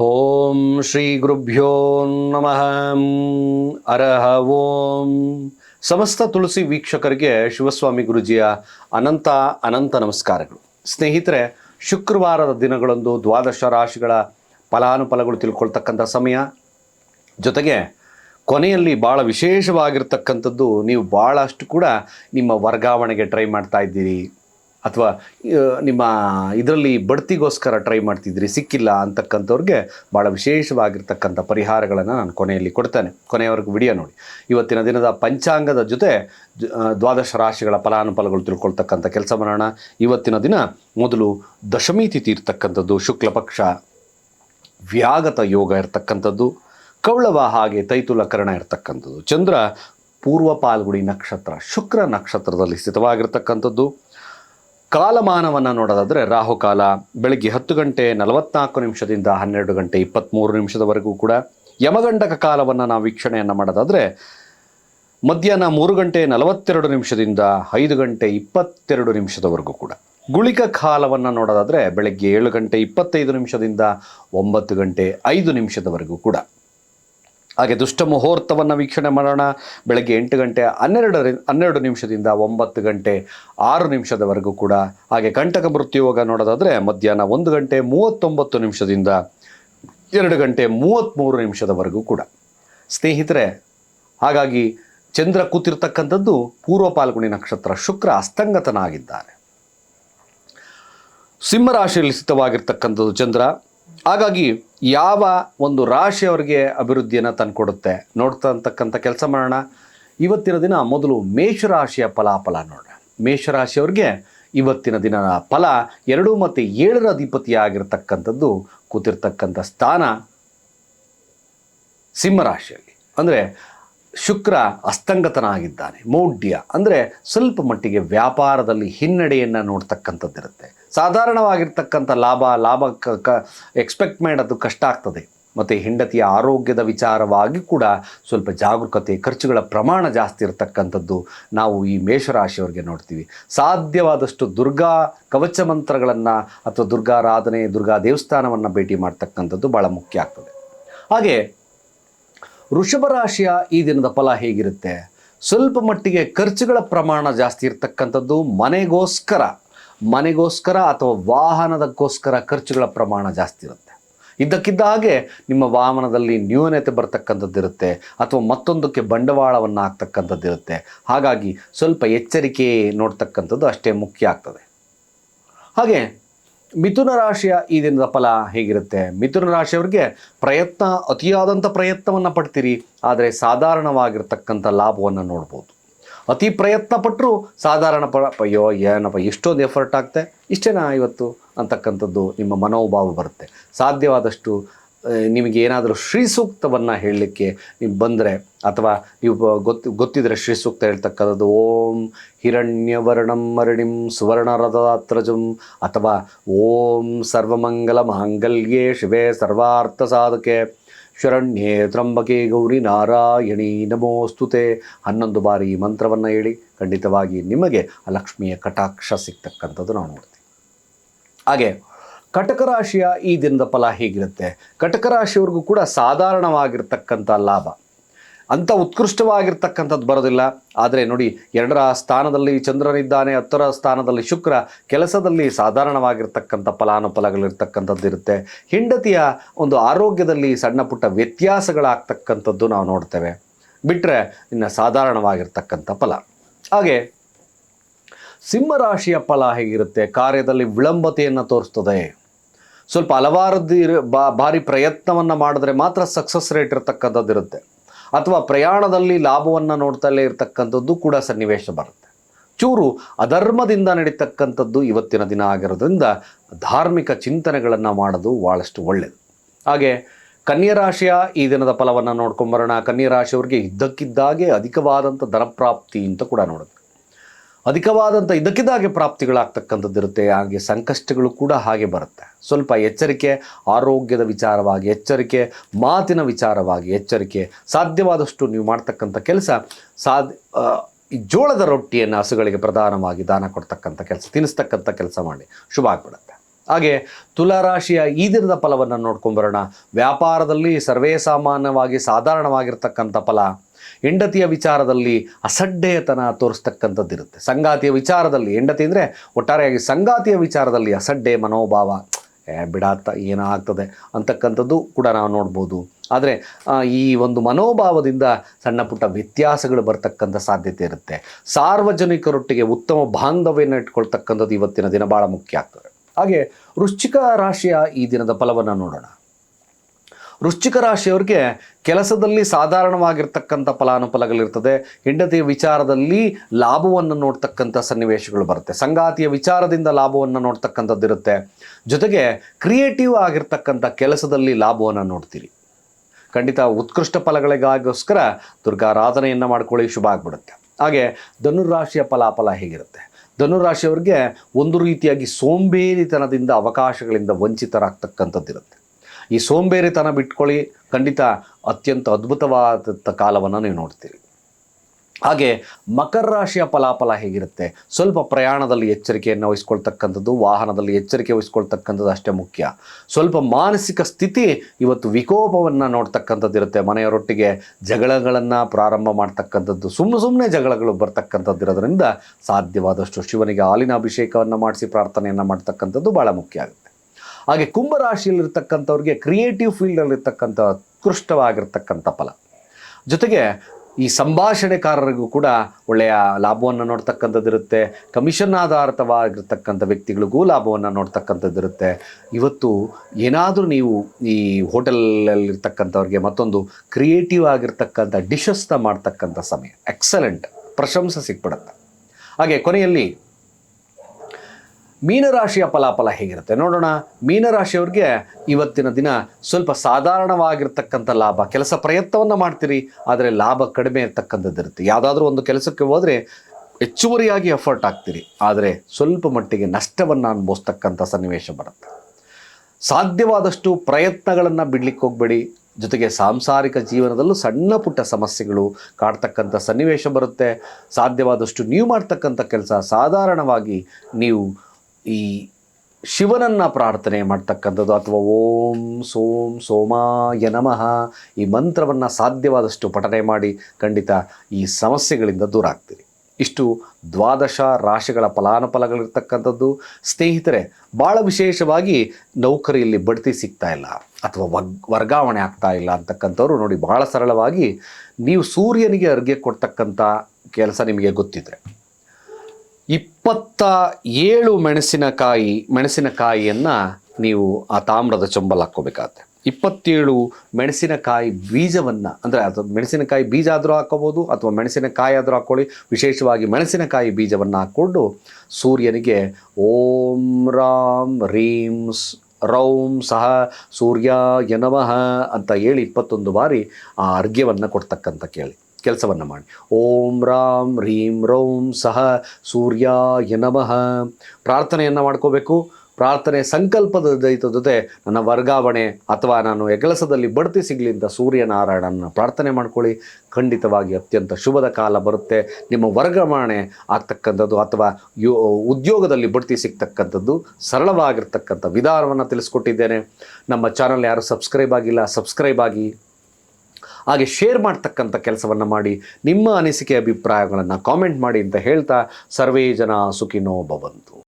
ಓಂ ಶ್ರೀ ಗುರುಭ್ಯೋ ನಮಃ. ಅರಹ ಓಂ. ಸಮಸ್ತ ತುಳಸಿ ವೀಕ್ಷಕರಿಗೆ ಶಿವಸ್ವಾಮಿ ಗುರುಜಿಯ ಅನಂತ ಅನಂತ ನಮಸ್ಕಾರಗಳು. ಸ್ನೇಹಿತರೆ, ಶುಕ್ರವಾರದ ದಿನಗಳಂದು ದ್ವಾದಶ ರಾಶಿಗಳ ಫಲಾನುಫಲಗಳು ತಿಳ್ಕೊಳ್ತಕ್ಕಂಥ ಸಮಯ. ಜೊತೆಗೆ ಕೊನೆಯಲ್ಲಿ ಭಾಳ ವಿಶೇಷವಾಗಿರ್ತಕ್ಕಂಥದ್ದು ನೀವು ಭಾಳಷ್ಟು ಕೂಡ ನಿಮ್ಮ ವರ್ಗಾವಣೆಗೆ ಟ್ರೈ ಮಾಡ್ತಾ ಇದ್ದೀರಿ. ಅಥವಾ ನಿಮ್ಮ ಇದರಲ್ಲಿ ಬಡ್ತಿಗೋಸ್ಕರ ಟ್ರೈ ಮಾಡ್ತಿದ್ರಿ, ಸಿಕ್ಕಿಲ್ಲ ಅಂತಕ್ಕಂಥವ್ರಿಗೆ ಭಾಳ ವಿಶೇಷವಾಗಿರ್ತಕ್ಕಂಥ ಪರಿಹಾರಗಳನ್ನು ನಾನು ಕೊನೆಯಲ್ಲಿ ಕೊಡ್ತೇನೆ. ಕೊನೆಯವರೆಗೂ ವಿಡಿಯೋ ನೋಡಿ. ಇವತ್ತಿನ ದಿನದ ಪಂಚಾಂಗದ ಜೊತೆ ದ್ವಾದಶ ರಾಶಿಗಳ ಫಲಾನುಫಲಗಳು ತಿಳ್ಕೊಳ್ತಕ್ಕಂಥ ಕೆಲಸ ಮಾಡೋಣ. ಇವತ್ತಿನ ದಿನ ಮೊದಲು ದಶಮಿ ತಿಥಿ ಇರ್ತಕ್ಕಂಥದ್ದು, ಶುಕ್ಲ ಪಕ್ಷ. ವ್ಯಾಗತ ಯೋಗ ಇರ್ತಕ್ಕಂಥದ್ದು. ಕೌಳವ ಹಾಗೆ ತೈತುಲಕರಣ ಇರ್ತಕ್ಕಂಥದ್ದು. ಚಂದ್ರ ಪೂರ್ವ ಪಾಲ್ಗುಡಿ ನಕ್ಷತ್ರ, ಶುಕ್ರ ನಕ್ಷತ್ರದಲ್ಲಿ ಸ್ಥಿತವಾಗಿರ್ತಕ್ಕಂಥದ್ದು. ಕಾಲಮಾನವನ್ನು ನೋಡೋದಾದರೆ ರಾಹುಕಾಲ ಬೆಳಗ್ಗೆ ಹತ್ತು ಗಂಟೆ ನಲವತ್ನಾಲ್ಕು ನಿಮಿಷದಿಂದ ಹನ್ನೆರಡು ಗಂಟೆ ಇಪ್ಪತ್ತ್ಮೂರು ನಿಮಿಷದವರೆಗೂ ಕೂಡ ಯಮಗಂಡಕ ಕಾಲವನ್ನು ನಾವು ವೀಕ್ಷಣೆಯನ್ನು ಮಾಡೋದಾದರೆ ಮಧ್ಯಾಹ್ನ ಮೂರು ಗಂಟೆ ನಲವತ್ತೆರಡು ನಿಮಿಷದಿಂದ ಐದು ಗಂಟೆ ಇಪ್ಪತ್ತೆರಡು ನಿಮಿಷದವರೆಗೂ ಕೂಡ. ಗುಳಿಕ ಕಾಲವನ್ನು ನೋಡೋದಾದರೆ ಬೆಳಗ್ಗೆ ಏಳು ಗಂಟೆ ಇಪ್ಪತ್ತೈದು ನಿಮಿಷದಿಂದ ಒಂಬತ್ತು ಗಂಟೆ ಐದು ನಿಮಿಷದವರೆಗೂ ಕೂಡ. ಹಾಗೆ ದುಷ್ಟ ಮುಹೂರ್ತವನ್ನು ವೀಕ್ಷಣೆ ಮಾಡೋಣ. ಬೆಳಗ್ಗೆ ಎಂಟು ಗಂಟೆ ಹನ್ನೆರಡರಿ, ಹನ್ನೆರಡು ನಿಮಿಷದಿಂದ ಒಂಬತ್ತು ಗಂಟೆ ಆರು ನಿಮಿಷದವರೆಗೂ ಕೂಡ. ಹಾಗೆ ಕಂಟಕ ಮೃತ್ಯುಯೋಗ ನೋಡೋದಾದರೆ ಮಧ್ಯಾಹ್ನ ಒಂದು ಗಂಟೆ ಮೂವತ್ತೊಂಬತ್ತು ನಿಮಿಷದಿಂದ ಎರಡು ಗಂಟೆ ಮೂವತ್ತ್ಮೂರು ನಿಮಿಷದವರೆಗೂ ಕೂಡ. ಸ್ನೇಹಿತರೆ, ಹಾಗಾಗಿ ಚಂದ್ರ ಕೂತಿರ್ತಕ್ಕಂಥದ್ದು ಪೂರ್ವ ಪಾಲ್ಗುಣಿ ನಕ್ಷತ್ರ ಶುಕ್ರ ಅಸ್ತಂಗತನಾಗಿದ್ದಾನೆ ಸಿಂಹರಾಶಿಯಲ್ಲಿ ಸ್ಥಿತವಾಗಿರ್ತಕ್ಕಂಥದ್ದು ಚಂದ್ರ. ಹಾಗಾಗಿ ಯಾವ ಒಂದು ರಾಶಿಯವರಿಗೆ ಅಭಿವೃದ್ಧಿಯನ್ನು ತಂದುಕೊಡುತ್ತೆ? ನೋಡ್ತಾ ಅಂತಕ್ಕಂಥ ಕೆಲಸ ಮಾಡೋಣ. ಇವತ್ತಿನ ದಿನ ಮೊದಲು ಮೇಷರಾಶಿಯ ಫಲಾಫಲ ನೋಡೋಣ. ಮೇಷರಾಶಿಯವ್ರಿಗೆ ಇವತ್ತಿನ ದಿನ ಫಲ ಎರಡು ಮತ್ತು ಏಳರ ಅಧಿಪತಿಯಾಗಿರ್ತಕ್ಕಂಥದ್ದು ಕೂತಿರ್ತಕ್ಕಂಥ ಸ್ಥಾನ ಸಿಂಹರಾಶಿಯಲ್ಲಿ ಅಂದರೆ ಶುಕ್ರ ಅಸ್ತಂಗತನಾಗಿದ್ದಾನೆ, ಮೌಢ್ಯ. ಅಂದರೆ ಸ್ವಲ್ಪ ಮಟ್ಟಿಗೆ ವ್ಯಾಪಾರದಲ್ಲಿ ಹಿನ್ನಡೆಯನ್ನು ನೋಡ್ತಕ್ಕಂಥದ್ದಿರುತ್ತೆ. ಸಾಧಾರಣವಾಗಿರ್ತಕ್ಕಂಥ ಲಾಭ ಲಾಭ ಕ ಎಕ್ಸ್ಪೆಕ್ಟ್ ಮಾಡೋದು ಕಷ್ಟ ಆಗ್ತದೆ. ಮತ್ತು ಹೆಂಡತಿಯ ಆರೋಗ್ಯದ ವಿಚಾರವಾಗಿ ಕೂಡ ಸ್ವಲ್ಪ ಜಾಗರೂಕತೆ, ಖರ್ಚುಗಳ ಪ್ರಮಾಣ ಜಾಸ್ತಿ ಇರತಕ್ಕಂಥದ್ದು ನಾವು ಈ ಮೇಷರಾಶಿಯವರಿಗೆ ನೋಡ್ತೀವಿ. ಸಾಧ್ಯವಾದಷ್ಟು ದುರ್ಗಾ ಕವಚ ಮಂತ್ರಗಳನ್ನು ಅಥವಾ ದುರ್ಗಾರಾಧನೆ, ದುರ್ಗಾ ದೇವಸ್ಥಾನವನ್ನು ಭೇಟಿ ಮಾಡ್ತಕ್ಕಂಥದ್ದು ಭಾಳ ಮುಖ್ಯ ಆಗ್ತದೆ. ಹಾಗೆ ವೃಷಭ ರಾಶಿಯ ಈ ದಿನದ ಫಲ ಹೇಗಿರುತ್ತೆ? ಸ್ವಲ್ಪ ಮಟ್ಟಿಗೆ ಖರ್ಚುಗಳ ಪ್ರಮಾಣ ಜಾಸ್ತಿ ಇರತಕ್ಕಂಥದ್ದು ಮನೆಗೋಸ್ಕರ. ಮನೆಗೋಸ್ಕರ ಅಥವಾ ವಾಹನದಕ್ಕೋಸ್ಕರ ಖರ್ಚುಗಳ ಪ್ರಮಾಣ ಜಾಸ್ತಿ ಇರುತ್ತೆ. ಇದ್ದಕ್ಕಿದ್ದ ಹಾಗೆ ನಿಮ್ಮ ವಾಹನದಲ್ಲಿ ನ್ಯೂನತೆ ಬರ್ತಕ್ಕಂಥದ್ದು ಇರುತ್ತೆ ಅಥವಾ ಮತ್ತೊಂದಕ್ಕೆ ಬಂಡವಾಳವನ್ನು ಹಾಕ್ತಕ್ಕಂಥದ್ದು ಇರುತ್ತೆ. ಹಾಗಾಗಿ ಸ್ವಲ್ಪ ಎಚ್ಚರಿಕೆ ನೋಡ್ತಕ್ಕಂಥದ್ದು ಅಷ್ಟೇ ಮುಖ್ಯ ಆಗ್ತದೆ. ಹಾಗೆ ಮಿಥುನ ರಾಶಿಯ ಈ ದಿನದ ಫಲ ಹೇಗಿರುತ್ತೆ? ಮಿಥುನ ರಾಶಿಯವರಿಗೆ ಪ್ರಯತ್ನ ಅತಿಯಾದಂಥ ಪ್ರಯತ್ನವನ್ನು ಪಡ್ತೀರಿ. ಆದರೆ ಸಾಧಾರಣವಾಗಿರ್ತಕ್ಕಂಥ ಲಾಭವನ್ನು ನೋಡ್ಬೋದು. ಅತಿ ಪ್ರಯತ್ನ ಪಟ್ಟರು ಸಾಧಾರಣ ಪ, ಅಯ್ಯೋ, ಏನಪ್ಪ, ಎಷ್ಟೊಂದು ಎಫರ್ಟ್ ಆಗ್ತೆ, ಇಷ್ಟೇನಾ ಇವತ್ತು ಅಂತಕ್ಕಂಥದ್ದು ನಿಮ್ಮ ಮನೋಭಾವ ಬರುತ್ತೆ. ಸಾಧ್ಯವಾದಷ್ಟು ನಿಮಗೆ ಏನಾದರೂ ಶ್ರೀ ಸೂಕ್ತವನ್ನು ಹೇಳಲಿಕ್ಕೆ ನೀವು ಬಂದರೆ ಅಥವಾ ನೀವು ಗೊತ್ತು ಗೊತ್ತಿದ್ರೆ ಶ್ರೀ ಸೂಕ್ತ ಹೇಳ್ತಕ್ಕಂಥದ್ದು, ಓಂ ಹಿರಣ್ಯವರ್ಣಂ ಮರಣಿಂ ಸುವರ್ಣರಥಾತ್ರಜಂ ಅಥವಾ ಓಂ ಸರ್ವಮಂಗಲ ಮಾಂಗಲ್ಯೇ ಶಿವೇ ಸರ್ವಾರ್ಥ ಸಾಧಕೆ. ಶರಣ್ಯೇ ತ್ರಂಬಕೆ ಗೌರಿ ನಾರಾಯಣಿ ನಮೋಸ್ತುತೆ ಹನ್ನೊಂದು ಬಾರಿ ಈ ಮಂತ್ರವನ್ನು ಹೇಳಿ ಖಂಡಿತವಾಗಿ ನಿಮಗೆ ಆ ಲಕ್ಷ್ಮಿಯ ಕಟಾಕ್ಷ ಸಿಗ್ತಕ್ಕಂಥದ್ದು ನಾವು ನೋಡ್ತೀವಿ. ಹಾಗೆ ಕಟಕ ರಾಶಿಯ ಈ ದಿನದ ಫಲ ಹೇಗಿರುತ್ತೆ? ಕಟಕ ರಾಶಿಯವ್ರಿಗೂ ಕೂಡ ಸಾಧಾರಣವಾಗಿರ್ತಕ್ಕಂಥ ಲಾಭ. ಅಂಥ ಉತ್ಕೃಷ್ಟವಾಗಿರ್ತಕ್ಕಂಥದ್ದು ಬರೋದಿಲ್ಲ. ಆದರೆ ನೋಡಿ, ಎರಡರ ಸ್ಥಾನದಲ್ಲಿ ಚಂದ್ರನಿದ್ದಾನೆ, ಹತ್ತರ ಸ್ಥಾನದಲ್ಲಿ ಶುಕ್ರ, ಕೆಲಸದಲ್ಲಿ ಸಾಧಾರಣವಾಗಿರ್ತಕ್ಕಂಥ ಫಲಾನುಫಲಗಳಿರ್ತಕ್ಕಂಥದ್ದು ಇರುತ್ತೆ. ಹೆಂಡತಿಯ ಒಂದು ಆರೋಗ್ಯದಲ್ಲಿ ಸಣ್ಣ ಪುಟ್ಟ ವ್ಯತ್ಯಾಸಗಳಾಗ್ತಕ್ಕಂಥದ್ದು ನಾವು ನೋಡ್ತೇವೆ. ಬಿಟ್ಟರೆ ಇನ್ನು ಸಾಧಾರಣವಾಗಿರ್ತಕ್ಕಂಥ ಫಲ. ಹಾಗೆ ಸಿಂಹರಾಶಿಯ ಫಲ ಹೇಗಿರುತ್ತೆ? ಕಾರ್ಯದಲ್ಲಿ ವಿಳಂಬತೆಯನ್ನು ತೋರಿಸ್ತದೆ. ಸ್ವಲ್ಪ ಹಲವಾರು ಇರ, ಬಾ, ಭಾರಿ ಪ್ರಯತ್ನವನ್ನು ಮಾಡಿದ್ರೆ ಮಾತ್ರ ಸಕ್ಸಸ್ ರೇಟ್ ಇರತಕ್ಕಂಥದ್ದು ಇರುತ್ತೆ. ಅಥವಾ ಪ್ರಯಾಣದಲ್ಲಿ ಲಾಭವನ್ನು ನೋಡ್ತಲೇ ಇರತಕ್ಕಂಥದ್ದು ಕೂಡ ಸನ್ನಿವೇಶ ಬರುತ್ತೆ. ಚೂರು ಅಧರ್ಮದಿಂದ ನಡೀತಕ್ಕಂಥದ್ದು ಇವತ್ತಿನ ದಿನ ಆಗಿರೋದ್ರಿಂದ ಧಾರ್ಮಿಕ ಚಿಂತನೆಗಳನ್ನು ಮಾಡೋದು ಭಾಳಷ್ಟು ಒಳ್ಳೆಯದು ಹಾಗೆ ಕನ್ಯಾ ರಾಶಿಯ ಈ ದಿನದ ಫಲವನ್ನು ನೋಡ್ಕೊಂಬರೋಣ. ಕನ್ಯಾ ರಾಶಿಯವರಿಗೆ ಇದ್ದಕ್ಕಿದ್ದಾಗೆ ಅಧಿಕವಾದಂಥ ಧನಪ್ರಾಪ್ತಿ ಅಂತ ಕೂಡ ನೋಡುತ್ತೆ ಅಧಿಕವಾದಂಥ ಇದಕ್ಕಿದ್ದಾಗೆ ಪ್ರಾಪ್ತಿಗಳಾಗ್ತಕ್ಕಂಥದ್ದು ಇರುತ್ತೆ ಹಾಗೆ ಸಂಕಷ್ಟಗಳು ಕೂಡ ಹಾಗೆ ಬರುತ್ತೆ. ಸ್ವಲ್ಪ ಎಚ್ಚರಿಕೆ, ಆರೋಗ್ಯದ ವಿಚಾರವಾಗಿ, ಎಚ್ಚರಿಕೆ, ಮಾತಿನ ವಿಚಾರವಾಗಿ, ಎಚ್ಚರಿಕೆ. ಸಾಧ್ಯವಾದಷ್ಟು ನೀವು ಮಾಡ್ತಕ್ಕಂಥ ಕೆಲಸ ಸಾಧ್ಯ ಈ ಜೋಳದ ರೊಟ್ಟಿಯನ್ನು ಹಸುಗಳಿಗೆ ಪ್ರಧಾನವಾಗಿ ದಾನ ಕೊಡ್ತಕ್ಕಂಥ ಕೆಲಸ ತಿನ್ನಿಸ್ತಕ್ಕಂಥ ಕೆಲಸ ಮಾಡಿ. ಶುಭ ಆಗ್ಬಿಡುತ್ತೆ. ಹಾಗೆ ತುಲಾರಾಶಿಯ ಈ ದಿನದ ಫಲವನ್ನು ನೋಡ್ಕೊಂಬರೋಣ ವ್ಯಾಪಾರದಲ್ಲಿ ಸರ್ವೇ ಸಾಮಾನ್ಯವಾಗಿ ಸಾಧಾರಣವಾಗಿರ್ತಕ್ಕಂಥ ಫಲ. ಹೆಂಡತಿಯ ವಿಚಾರದಲ್ಲಿ ಅಸಡ್ಡೆಯತನ ತೋರಿಸ್ತಕ್ಕಂಥದ್ದಿರುತ್ತೆ ಸಂಗಾತಿಯ ವಿಚಾರದಲ್ಲಿ, ಹೆಂಡತಿ ಅಂದರೆ ಒಟ್ಟಾರೆಯಾಗಿ ಸಂಗಾತಿಯ ವಿಚಾರದಲ್ಲಿ ಅಸಡ್ಡೆ, ಮನೋಭಾವ, ಏ ಬಿಡಾತ ಏನಾಗ್ತದೆ ಅಂತಕ್ಕಂಥದ್ದು ಕೂಡ ನಾವು ನೋಡ್ಬೋದು. ಆದರೆ ಈ ಒಂದು ಮನೋಭಾವದಿಂದ ಸಣ್ಣ ಪುಟ್ಟ ವ್ಯತ್ಯಾಸಗಳು ಬರ್ತಕ್ಕಂಥ ಸಾಧ್ಯತೆ ಇರುತ್ತೆ. ಸಾರ್ವಜನಿಕರೊಟ್ಟಿಗೆ ಉತ್ತಮ ಬಾಂಧವ್ಯನ ಇಟ್ಕೊಳ್ತಕ್ಕಂಥದ್ದು ಇವತ್ತಿನ ದಿನ ಭಾಳ ಮುಖ್ಯ ಆಗ್ತದೆ. ಹಾಗೆ ವೃಶ್ಚಿಕ ರಾಶಿಯ ಈ ದಿನದ ಫಲವನ್ನು ನೋಡೋಣ. ವೃಶ್ಚಿಕ ರಾಶಿಯವರಿಗೆ ಕೆಲಸದಲ್ಲಿ ಸಾಧಾರಣವಾಗಿರ್ತಕ್ಕಂಥ ಫಲಾನುಫಲಗಳಿರ್ತದೆ. ಹೆಂಡತಿಯ ವಿಚಾರದಲ್ಲಿ ಲಾಭವನ್ನು ನೋಡ್ತಕ್ಕಂಥ ಸನ್ನಿವೇಶಗಳು ಬರುತ್ತೆ. ಸಂಗಾತಿಯ ವಿಚಾರದಿಂದ ಲಾಭವನ್ನು ನೋಡ್ತಕ್ಕಂಥದ್ದಿರುತ್ತೆ ಜೊತೆಗೆ ಕ್ರಿಯೇಟಿವ್ ಆಗಿರ್ತಕ್ಕಂಥ ಕೆಲಸದಲ್ಲಿ ಲಾಭವನ್ನು ನೋಡ್ತೀರಿ. ಖಂಡಿತ ಉತ್ಕೃಷ್ಟ ಫಲಗಳಿಗಾಗೋಸ್ಕರ ದುರ್ಗಾರಾಧನೆಯನ್ನು ಮಾಡ್ಕೊಳ್ಳಿ, ಶುಭ ಆಗ್ಬಿಡುತ್ತೆ. ಹಾಗೆ ಧನುರಾಶಿಯ ಫಲಾಫಲ ಹೇಗಿರುತ್ತೆ? ಧನುರಾಶಿಯವರಿಗೆ ಒಂದು ರೀತಿಯಾಗಿ ಸೋಂಬೇರಿತನದಿಂದ ಅವಕಾಶಗಳಿಂದ ವಂಚಿತರಾಗ್ತಕ್ಕಂಥದ್ದಿರುತ್ತೆ. ಈ ಸೋಂಬೇರಿತನ ಬಿಟ್ಕೊಳ್ಳಿ, ಖಂಡಿತ ಅತ್ಯಂತ ಅದ್ಭುತವಾದಂಥ ಕಾಲವನ್ನು ನೀವು ನೋಡ್ತೀರಿ. ಹಾಗೆ ಮಕರ ರಾಶಿಯ ಫಲಾಫಲ ಹೇಗಿರುತ್ತೆ? ಸ್ವಲ್ಪ ಪ್ರಯಾಣದಲ್ಲಿ ಎಚ್ಚರಿಕೆಯನ್ನು ವಹಿಸ್ಕೊಳ್ತಕ್ಕಂಥದ್ದು, ವಾಹನದಲ್ಲಿ ಎಚ್ಚರಿಕೆ ವಹಿಸ್ಕೊಳ್ತಕ್ಕಂಥದ್ದು ಅಷ್ಟೇ ಮುಖ್ಯ. ಸ್ವಲ್ಪ ಮಾನಸಿಕ ಸ್ಥಿತಿ ಇವತ್ತು ವಿಕೋಪವನ್ನು ನೋಡ್ತಕ್ಕಂಥದ್ದು ಇರುತ್ತೆ. ಮನೆಯವರೊಟ್ಟಿಗೆ ಜಗಳಗಳನ್ನು ಪ್ರಾರಂಭ ಮಾಡ್ತಕ್ಕಂಥದ್ದು ಸುಮ್ಮನೆ ಸುಮ್ಮನೆ ಜಗಳಗಳು ಬರ್ತಕ್ಕಂಥದ್ದು ಇರೋದ್ರಿಂದ ಸಾಧ್ಯವಾದಷ್ಟು ಶಿವನಿಗೆ ಹಾಲಿನ ಅಭಿಷೇಕವನ್ನು ಮಾಡಿಸಿ ಪ್ರಾರ್ಥನೆಯನ್ನು ಮಾಡ್ತಕ್ಕಂಥದ್ದು ಭಾಳ ಮುಖ್ಯ ಆಗುತ್ತೆ. ಹಾಗೆ ಕುಂಭರಾಶಿಯಲ್ಲಿರ್ತಕ್ಕಂಥವ್ರಿಗೆ ಕ್ರಿಯೇಟಿವ್ ಫೀಲ್ಡಲ್ಲಿರ್ತಕ್ಕಂಥ ಉತ್ಕೃಷ್ಟವಾಗಿರ್ತಕ್ಕಂಥ ಫಲ. ಜೊತೆಗೆ ಈ ಸಂಭಾಷಣೆಕಾರರಿಗೂ ಕೂಡ ಒಳ್ಳೆಯ ಲಾಭವನ್ನು ನೋಡ್ತಕ್ಕಂಥದ್ದಿರುತ್ತೆ ಕಮಿಷನ್ ಆಧಾರಿತವಾಗಿರ್ತಕ್ಕಂಥ ವ್ಯಕ್ತಿಗಳಿಗೂ ಲಾಭವನ್ನು ನೋಡ್ತಕ್ಕಂಥದ್ದಿರುತ್ತೆ ಇವತ್ತು ಏನಾದರೂ ನೀವು ಈ ಹೋಟೆಲಲ್ಲಿರ್ತಕ್ಕಂಥವ್ರಿಗೆ ಮತ್ತೊಂದು ಕ್ರಿಯೇಟಿವ್ ಆಗಿರ್ತಕ್ಕಂಥ ಡಿಶಸ್ನ ಮಾಡ್ತಕ್ಕಂಥ ಸಮಯ. ಎಕ್ಸಲೆಂಟ್. ಪ್ರಶಂಸೆ ಸಿಕ್ಬಿಡುತ್ತೆ. ಹಾಗೆ ಕೊನೆಯಲ್ಲಿ ಮೀನರಾಶಿಯ ಫಲಾಫಲ ಹೇಗಿರುತ್ತೆ? ನೋಡೋಣ. ಮೀನರಾಶಿಯವ್ರಿಗೆ ಇವತ್ತಿನ ದಿನ ಸ್ವಲ್ಪ ಸಾಧಾರಣವಾಗಿರ್ತಕ್ಕಂಥ ಲಾಭ. ಕೆಲಸ ಪ್ರಯತ್ನವನ್ನು ಮಾಡ್ತೀರಿ, ಆದರೆ ಲಾಭ ಕಡಿಮೆ ಇರ್ತಕ್ಕಂಥದ್ದಿರುತ್ತೆ. ಯಾವುದಾದ್ರೂ ಒಂದು ಕೆಲಸಕ್ಕೆ ಹೋದರೆ ಹೆಚ್ಚುವರಿಯಾಗಿ ಎಫರ್ಟ್ ಆಗ್ತೀರಿ ಆದರೆ ಸ್ವಲ್ಪ ಮಟ್ಟಿಗೆ ನಷ್ಟವನ್ನು ಅನುಭವಿಸ್ತಕ್ಕಂಥ ಸನ್ನಿವೇಶ ಬರುತ್ತೆ. ಸಾಧ್ಯವಾದಷ್ಟು ಪ್ರಯತ್ನಗಳನ್ನು ಬಿಡ್ಲಿಕ್ಕೆ ಹೋಗಬೇಡಿ. ಜೊತೆಗೆ ಸಾಂಸಾರಿಕ ಜೀವನದಲ್ಲೂ ಸಣ್ಣ ಪುಟ್ಟ ಸಮಸ್ಯೆಗಳು ಕಾಡ್ತಕ್ಕಂಥ ಸನ್ನಿವೇಶ ಬರುತ್ತೆ. ಸಾಧ್ಯವಾದಷ್ಟು ನೀವು ಮಾಡ್ತಕ್ಕಂಥ ಕೆಲಸ ಸಾಧಾರಣವಾಗಿ ನೀವು ಈ ಶಿವನನ್ನು ಪ್ರಾರ್ಥನೆ ಮಾಡ್ತಕ್ಕಂಥದ್ದು ಅಥವಾ ಓಂ ಸೋಂ ಸೋಮಾಯ ನಮಃ ಈ ಮಂತ್ರವನ್ನು ಸಾಧ್ಯವಾದಷ್ಟು ಪಠನೆ ಮಾಡಿ ಖಂಡಿತ ಈ ಸಮಸ್ಯೆಗಳಿಂದ ದೂರ ಆಗ್ತೀರಿ. ಇಷ್ಟು ದ್ವಾದಶ ರಾಶಿಗಳ ಫಲಾನುಫಲಗಳಿರ್ತಕ್ಕಂಥದ್ದು. ಸ್ನೇಹಿತರೆ ಭಾಳ ವಿಶೇಷವಾಗಿ ನೌಕರಿಯಲ್ಲಿ ಬಡ್ತಿ ಸಿಗ್ತಾ ಇಲ್ಲ ಅಥವಾ ವರ್ಗಾವಣೆ ಆಗ್ತಾ ಇಲ್ಲ ಅಂತಕ್ಕಂಥವ್ರು ನೋಡಿ ಭಾಳ ಸರಳವಾಗಿ ನೀವು ಸೂರ್ಯನಿಗೆ ಅರ್ಗೆ ಕೊಡ್ತಕ್ಕಂಥ ಕೆಲಸ ನಿಮಗೆ ಗೊತ್ತಿದ್ರೆ. ಇಪ್ಪತ್ತ ಏಳು ಮೆಣಸಿನಕಾಯಿ, ಮೆಣಸಿನಕಾಯಿಯನ್ನು ನೀವು ಆ ತಾಮ್ರದ ಚೊಂಬಲ್ ಹಾಕ್ಕೋಬೇಕಾಗತ್ತೆ. ಇಪ್ಪತ್ತೇಳು ಮೆಣಸಿನಕಾಯಿ ಬೀಜವನ್ನು, ಅಂದರೆ ಅದು ಮೆಣಸಿನಕಾಯಿ ಬೀಜ ಆದರೂ ಹಾಕ್ಕೋಬೋದು ಅಥವಾ ಮೆಣಸಿನಕಾಯಿ ಆದರೂ ಹಾಕ್ಕೊಳ್ಳಿ. ವಿಶೇಷವಾಗಿ ಮೆಣಸಿನಕಾಯಿ ಬೀಜವನ್ನು ಹಾಕ್ಕೊಂಡು ಸೂರ್ಯನಿಗೆ ಓಂ ರಾಮ್ ರೀಂ ರೌಂ ಸಹ ಸೂರ್ಯ ನಮಃ ಅಂತ ಹೇಳಿ ಇಪ್ಪತ್ತೊಂದು ಬಾರಿ ಆ ಅರ್ಘ್ಯವನ್ನು ಕೊಡ್ತಕ್ಕಂಥ ಕೇಳಿ. ಕೆಲಸವನ್ನು ಮಾಡಿ. ಓಂ ರಾಮ್ ರೀಂ ರೋಂ ಸಹ ಸೂರ್ಯ ನಮಃ. ಪ್ರಾರ್ಥನೆಯನ್ನು ಮಾಡ್ಕೋಬೇಕು. ಪ್ರಾರ್ಥನೆ ಸಂಕಲ್ಪದ ದೈತ ಜೊತೆ ನನ್ನ ವರ್ಗಾವಣೆ ಅಥವಾ ನಾನು ಎಗಲಸದಲ್ಲಿ ಬಡ್ತಿ ಸಿಗಲಿ ಅಂತ ಸೂರ್ಯನಾರಾಯಣನ ಪ್ರಾರ್ಥನೆ ಮಾಡ್ಕೊಳ್ಳಿ. ಖಂಡಿತವಾಗಿ ಅತ್ಯಂತ ಶುಭದ ಕಾಲ ಬರುತ್ತೆ. ನಿಮ್ಮ ವರ್ಗಾವಣೆ ಆಗ್ತಕ್ಕಂಥದ್ದು ಅಥವಾ ಯೋ, ಉದ್ಯೋಗದಲ್ಲಿ ಬಡ್ತಿ ಸಿಗ್ತಕ್ಕಂಥದ್ದು ಸರಳವಾಗಿರ್ತಕ್ಕಂಥ ವಿಧಾನವನ್ನು ತಿಳಿಸ್ಕೊಟ್ಟಿದ್ದೇನೆ. ನಮ್ಮ ಚಾನಲ್ ಯಾರು ಸಬ್ಸ್ಕ್ರೈಬ್ ಆಗಿಲ್ಲ, ಸಬ್ಸ್ಕ್ರೈಬ್ ಆಗಿ. ಹಾಗೆ ಶೇರ್ ಮಾಡ್ತಕ್ಕಂಥ ಕೆಲಸವನ್ನು ಮಾಡಿ ನಿಮ್ಮ ಅನಿಸಿಕೆ ಅಭಿಪ್ರಾಯಗಳನ್ನು ಕಾಮೆಂಟ್ ಮಾಡಿ ಅಂತ ಹೇಳ್ತಾ ಸರ್ವೇ ಜನ ಸುಖಿನೋ ಭವಂತು.